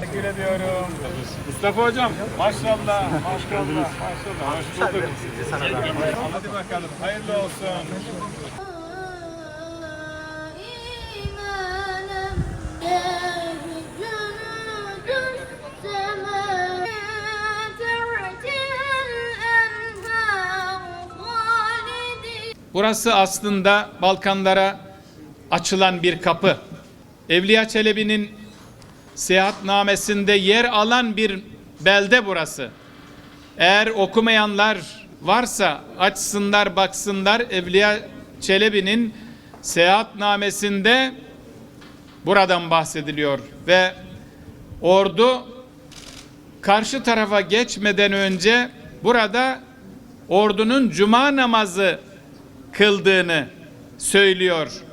Teşekkür ediyorum. Mustafa Hocam, maşallah, maşallah, maşallah. Hoş bulduk. Hadi bakalım, hayırlı olsun. Burası aslında Balkanlara açılan bir kapı. Evliya Çelebi'nin seyahatnamesinde yer alan bir belde burası. Eğer okumayanlar varsa açsınlar baksınlar Evliya Çelebi'nin seyahatnamesinde buradan bahsediliyor ve ordu karşı tarafa geçmeden önce burada ordunun cuma namazı kıldığını söylüyor.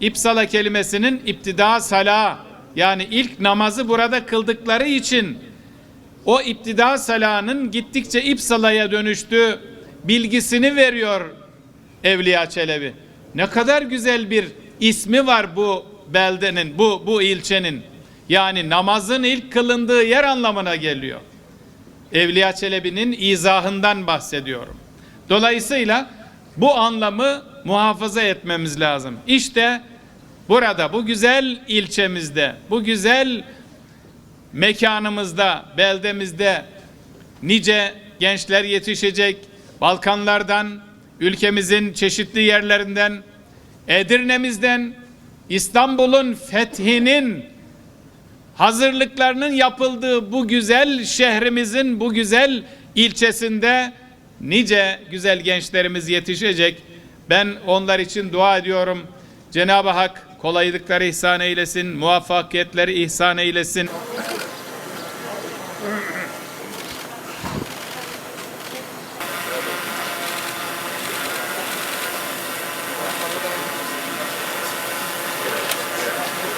İpsala kelimesinin iptida sala yani ilk namazı burada kıldıkları için o iptida salanın gittikçe İpsala'ya dönüştüğü bilgisini veriyor Evliya Çelebi. Ne kadar güzel bir ismi var bu beldenin, bu bu ilçenin. Yani namazın ilk kılındığı yer anlamına geliyor. Evliya Çelebi'nin izahından bahsediyorum. Dolayısıyla bu anlamı muhafaza etmemiz lazım. İşte burada bu güzel ilçemizde, bu güzel mekanımızda, beldemizde nice gençler yetişecek. Balkanlardan, ülkemizin çeşitli yerlerinden, Edirne'mizden, İstanbul'un fethinin hazırlıklarının yapıldığı bu güzel şehrimizin bu güzel ilçesinde nice güzel gençlerimiz yetişecek. Ben onlar için dua ediyorum. Cenab-ı Hak kolaylıkları ihsan eylesin, muvaffakiyetleri ihsan eylesin.